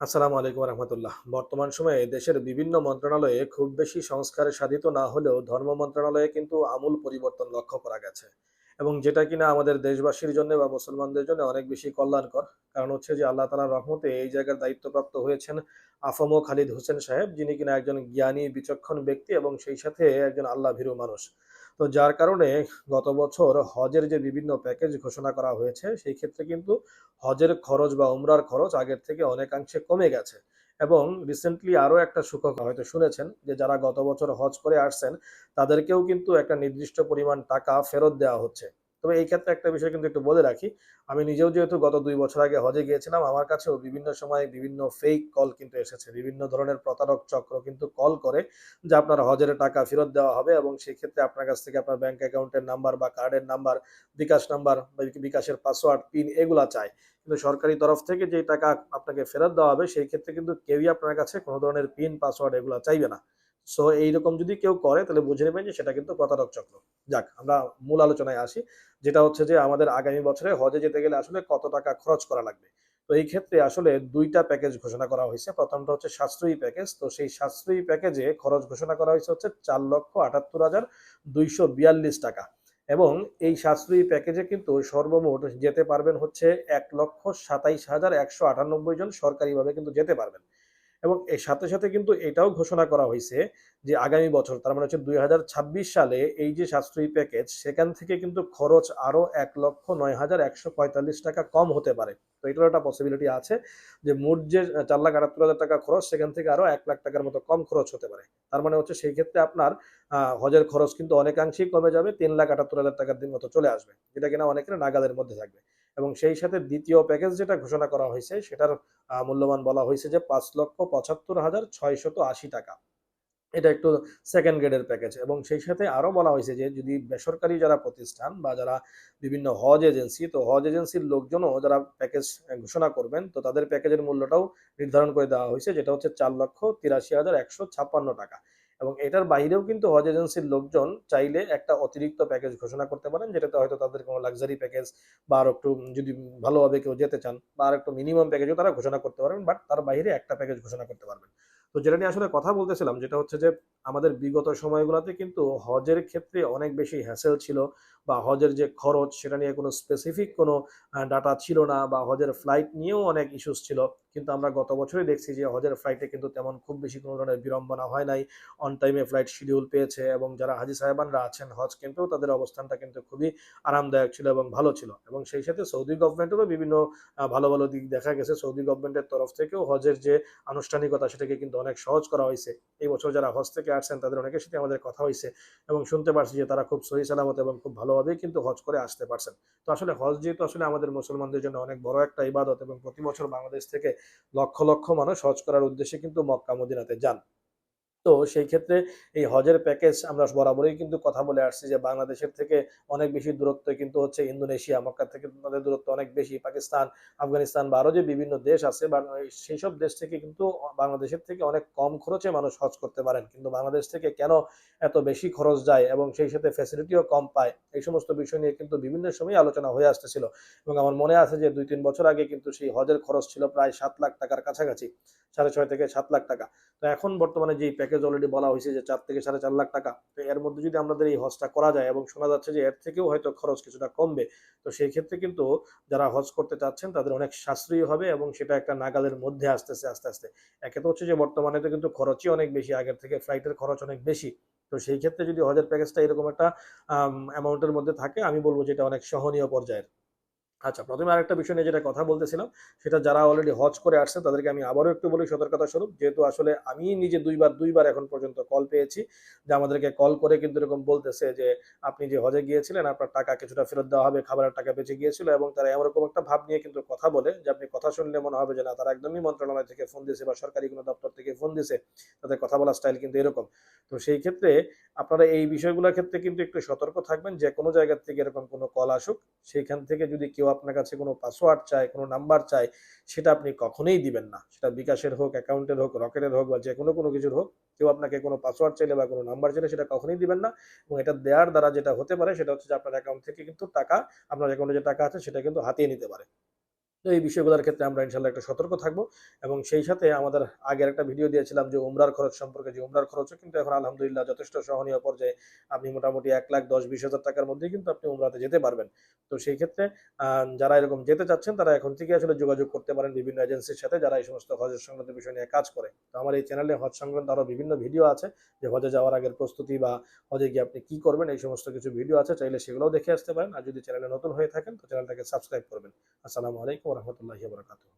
আসসালামু আলাইকুম রহমতুল্লাহ। বর্তমান সময়ে দেশের বিভিন্ন মন্ত্রণালয়ে খুব বেশি সংস্কার সাধিত না হলেও ধর্ম মন্ত্রণালয়ে কিন্তু আমূল পরিবর্তন লক্ষ্য করা গেছে। এবং যেটা কিনা আমাদের দেশবাসীর জন্য বা মুসলমানদের জন্য অনেক বেশি কল্যাণকর। কারণ হচ্ছে যে আল্লাহ তালার রহমতে এই জায়গার দায়িত্বপ্রাপ্ত হয়েছেন আফমো খালিদ হোসেন সাহেব, যিনি কিনা একজন জ্ঞানী, বিচক্ষণ ব্যক্তি এবং সেই সাথে একজন আল্লাহ ভীরু মানুষ। তো যার কারণে গত বছর হজের যে বিভিন্ন প্যাকেজ ঘোষণা করা হয়েছে, সেই ক্ষেত্রে কিন্তু হজের খরচ বা উমরার খরচ আগের থেকে অনেকাংশে কমে গেছে। এবং রিসেন্টলি আরও একটা সুখক হয়তো শুনেছেন যে যারা গত বছর হজ করে আসছেন, তাদেরকেও কিন্তু একটা নির্দিষ্ট পরিমাণ টাকা ফেরত দেওয়া হচ্ছে। তবে এই ক্ষেত্রে একটা বিষয় কিন্তু একটু বলে রাখি, আমি নিজেও যেহেতু গত দুই বছর আগে হজে গিয়েছিলাম, আমার কাছেও বিভিন্ন সময় বিভিন্ন ফেক কল কিন্তু এসেছে, বিভিন্ন ধরনের প্রতারক চক্র কিন্তু কল করে যে আপনার হজের টাকা ফেরত দেওয়া হবে এবং সেই ক্ষেত্রে আপনার কাছ থেকে আপনার ব্যাংক অ্যাকাউন্টের নাম্বার বা কার্ডের নাম্বার বিকাশ নাম্বার বা বিকাশের পাসওয়ার্ড পিন এগুলা চায় কিন্তু সরকারি তরফ থেকে যে টাকা আপনাকে ফেরত দেওয়া হবে, সেই ক্ষেত্রে কিন্তু কেউই আপনার কাছে কোনো ধরনের পিন পাসওয়ার্ড এগুলো চাইবে না। সো এইরকম যদি কেউ করে, তাহলে বুঝে নেবেন যে সেটা কিন্তু প্রতারক চক্র। যাক, আমরা মূল আলোচনায় আসি। যেটা হচ্ছে যে আমাদের আগামী বছরে হজে যেতে গেলে আসলে কত টাকা খরচ করা লাগবে? তো এই ক্ষেত্রে আসলে দুইটা প্যাকেজ ঘোষণা করা হয়েছে। প্রথমটা হচ্ছে সাশ্রয়ী প্যাকেজ। তো সেই সাশ্রয়ী প্যাকেজে খরচ ঘোষণা করা হয়েছে হচ্ছে চার লক্ষ আটাত্তর হাজার দুইশো বিয়াল্লিশ টাকা। এবং এই সাশ্রয়ী প্যাকেজে কিন্তু সর্বমোট যেতে পারবেন হচ্ছে এক লক্ষ সাতাইশ হাজার একশো আটানব্বই জন সরকারিভাবে কিন্তু যেতে পারবেন। এবং এর সাথে সাথে কিন্তু এটাও ঘোষণা করা হয়েছে যে আগামী বছর, তার মানে হচ্ছে দুই হাজার ছাব্বিশ সালে এই যে সাশ্রয়ী প্যাকেজ সেখান থেকে কিন্তু খরচ আরও এক লক্ষ নয় হাজার একশো পঁয়তাল্লিশ টাকা কম হতে পারে। তো এটার একটা পসিবিলিটি আছে যে মোট যে চার লাখ আটাত্তর হাজার টাকা খরচ, সেখান থেকে আরও এক লাখ টাকার মতো কম খরচ হতে পারে। তার মানে হচ্ছে সেই ক্ষেত্রে আপনার হজের খরচ কিন্তু অনেকাংশেই কমে যাবে, তিন লাখ আটাত্তর হাজার টাকার দিন মতো চলে আসবে, যেটা কিনা অনেকের নাগালের মধ্যে থাকবে। এবং সেই সাথে দ্বিতীয় প্যাকেজ যেটা ঘোষণা করা হয়েছে, সেটার মূল্যমান বলা হয়েছে যে পাঁচ লক্ষ পঁচাত্তর হাজার ছয়শত আশি টাকা। এটা একটু সেকেন্ড গ্রেডের প্যাকেজ এবং সেই সাথে আরও বলা হয়েছে যে যদি বেসরকারি যারা প্রতিষ্ঠান বা যারা বিভিন্ন হজ এজেন্সি, তো হজ এজেন্সির লোকজনও যারা প্যাকেজ ঘোষণা করবেন, তো তাদের প্যাকেজের মূল্যটাও নির্ধারণ করে দেওয়া হয়েছে, যেটা হচ্ছে চার লক্ষ তিরাশি হাজার একশো ছাপ্পান্ন টাকা। এবং এটার বাইরেও কিন্তু হজ এজেন্সির লোকজন চাইলে একটা অতিরিক্ত প্যাকেজ ঘোষণা করতে পারেন, যেটাতে হয়তো তাদের কোনো লাক্সারি প্যাকেজ বা আর একটু যদি ভালোভাবে কেউ যেতে চান বা আর একটু মিনিমাম প্যাকেজও তারা ঘোষণা করতে পারবেন বাট তার বাইরে একটা প্যাকেজ ঘোষণা করতে পারবেন। তো যেটা নিয়ে আসলে কথা বলতেছিলাম যেটা হচ্ছে যে আমাদের বিগত সময়গুলোতে কিন্তু হজের ক্ষেত্রে অনেক বেশি হ্যাসেল ছিল বা হজের যে খরচ সেটা নিয়ে কোনো স্পেসিফিক কোনো ডাটা ছিল না বা হজের ফ্লাইট নিয়েও অনেক ইস্যুস ছিল। কিন্তু আমরা গত বছরই দেখছি যে হজের ফ্লাইটে কিন্তু তেমন খুব বেশি কোনো ধরনের বিড়ম্বনা হয় নাই। অন টাইমে ফ্লাইট শিডিউল পেয়েছে এবং যারা হাজি সাহেবানরা আছেন হজ কেন্দ্রেও তাদের অবস্থানটা কিন্তু খুবই আরামদায়ক ছিল এবং ভালো ছিল। এবং সেই সাথে সৌদি গভর্নমেন্টেরও বিভিন্ন ভালো ভালো দিক দেখা গেছে। সৌদি গভর্নমেন্টের তরফ থেকেও হজের যে আনুষ্ঠানিকতা সেটাকে কিন্তু অনেক সহজ করা হয়েছে। এই বছর যারা হজ থেকে আসছেন তাদের অনেকের সাথে আমাদের কথা হয়েছে এবং শুনতে পারছি যে তারা খুব সহি সালামত এবং খুব ভালোভাবেই কিন্তু হজ করে আসতে পারছেন। তো আসলে হজ যেহেতু আসলে আমাদের মুসলমানদের জন্য অনেক বড় একটা ইবাদত এবং প্রতি বছর বাংলাদেশ থেকে লক্ষ লক্ষ মানুষ হজ করার উদ্দেশ্যে কিন্তু মক্কা মদিনাতে যান। তো সেই ক্ষেত্রে এই হজের প্যাকেজ আমরা বরাবরই কিন্তু কথা বলে আসছি যে বাংলাদেশের থেকে অনেক বেশি দূরত্ব কিন্তু হচ্ছে ইন্দোনেশিয়া, মক্কা থেকে তাদের দূরত্ব অনেক বেশি, পাকিস্তান, আফগানিস্তান বা আরও যে বিভিন্ন দেশ আছে সেই সব দেশ থেকে কিন্তু বাংলাদেশের থেকে অনেক কম খরচে মানুষ হজ করতে পারেন। কিন্তু বাংলাদেশ থেকে কেন এত বেশি খরচ যায় এবং সেই সাথে ফ্যাসিলিটিও কম পায়? এই সমস্ত বিষয় নিয়ে কিন্তু বিভিন্ন সময় আলোচনা হয়ে আসতেছিল এবং আমার মনে আছে যে দুই তিন বছর আগে কিন্তু সেই হজের খরচ ছিল প্রায় সাত লাখ টাকার কাছাকাছি, সাড়ে ছয় থেকে সাত লাখ টাকা। তো এখন বর্তমানে যে প্যাকেজ অলরেডি বলা হয়েছে যে চার থেকে সাড়ে চার লাখ টাকা। তো এর মধ্যে যদি আমাদের এই হজটা করা যায় এবং শোনা যাচ্ছে যে এর থেকেও হয়তো খরচ কিছুটা কমবে, তো সেই ক্ষেত্রে কিন্তু যারা হজ করতে চাচ্ছেন তাদের অনেক সাশ্রয়ী হবে এবং সেটা একটা নাগালের মধ্যে আসতেছে, আস্তে আস্তে। একে তো হচ্ছে যে বর্তমানে তো কিন্তু খরচই অনেক বেশি, আগের থেকে ফ্লাইটের খরচ অনেক বেশি। তো সেই ক্ষেত্রে যদি হজের প্যাকেজটা এরকম একটা অ্যামাউন্টের মধ্যে থাকে, আমি বলব যে এটা অনেক সহনীয় পর্যায়ের। আচ্ছা প্রথমে আরেকটা বিষয় নিয়ে যেটা কথা বলতেছিলাম, সেটা যারা অলরেডি হজ করে আসছে, তাদেরকে আমি আবারও একটু বলি সতর্কতা স্বরূপ। যেহেতু আসলে আমি নিজে দুইবার দুইবার এখন পর্যন্ত কল পেয়েছি যে আমাদেরকে কল করে কিন্তু এরকম বলতেছে যে, আপনি যে হজে গিয়েছিলেন, আপনার টাকা কিছুটা ফেরত দেওয়া হবে, খাবারের টাকা বেঁচে গিয়েছিল এবং তারা এরকম একটা ভাব নিয়ে কিন্তু কথা বলে যে, আপনি কথা শুনলে মনে হবে যে, না, তারা একদমই মন্ত্রণালয় থেকে ফোন দিয়েছে বা সরকারি কোনো দপ্তর থেকে ফোন দিয়েছে। তাদের কথা বলার স্টাইল কিন্তু এরকম। তো সেই ক্ষেত্রে আপনারা এই বিষয়গুলোর ক্ষেত্রে কিন্তু একটু সতর্ক থাকবেন, যে কোনো জায়গা থেকে এরকম কোনো কল আসুক সেইখান থেকে যদি কেউ আপনার কাছে কোনো পাসওয়ার্ড চায়, কোনো নাম্বার চায়, সেটা আপনি কখনোই দিবেন না। সেটা বিকাশের হোক, অ্যাকাউন্টের হোক, রকেটের হোক বা যে কোনো কোনো কিছুর হোক, কেউ আপনাকে কোনো পাসওয়ার্ড চাইলে বা কোনো নাম্বার চাইলে সেটা কখনোই দিবেন না এবং এটা দেওয়ার দ্বারা যেটা হতে পারে সেটা হচ্ছে যে আপনার অ্যাকাউন্ট থেকে কিন্তু টাকা, আপনার অ্যাকাউন্টে যে টাকা আছে সেটা কিন্তু হাতিয়ে নিতে পারে। তো এই বিষয়গুলোর ক্ষেত্রে আমরা ইনশাল্লাহ একটা সতর্ক থাকব। এবং সেই সাথে আমাদের আগের একটা ভিডিও দিয়েছিলাম যে উমরার খরচ সম্পর্কে, যে উমরার খরচও কিন্তু এখন আলহামদুলিল্লাহ যথেষ্ট সহনীয় পর্যায়ে। আপনি মোটামুটি এক লাখ দশ বিশ হাজার টাকার মধ্যেই কিন্তু আপনি উমরাতে যেতে পারবেন। তো সেই ক্ষেত্রে যারা এরকম যেতে চাচ্ছেন, তারা এখন থেকে আসলে যোগাযোগ করতে পারেন বিভিন্ন এজেন্সির সাথে যারা এই সমস্ত হজের সংক্রান্ত বিষয় নিয়ে কাজ করে। তো আমার এই চ্যানেলে হজ সংক্রান্ত আরও বিভিন্ন ভিডিও আছে, যে হজে যাওয়ার আগের প্রস্তুতি বা হজে গিয়ে আপনি কি করবেন, এই সমস্ত কিছু ভিডিও আছে, চাইলে সেগুলোও দেখে আসতে পারেন। আর যদি চ্যানেলে নতুন হয়ে থাকেন, তো চ্যানেলটাকে সাবস্ক্রাইব করবেন। আসসালামু আলাইকুম রহমতুল্লাহি বরকাতুহ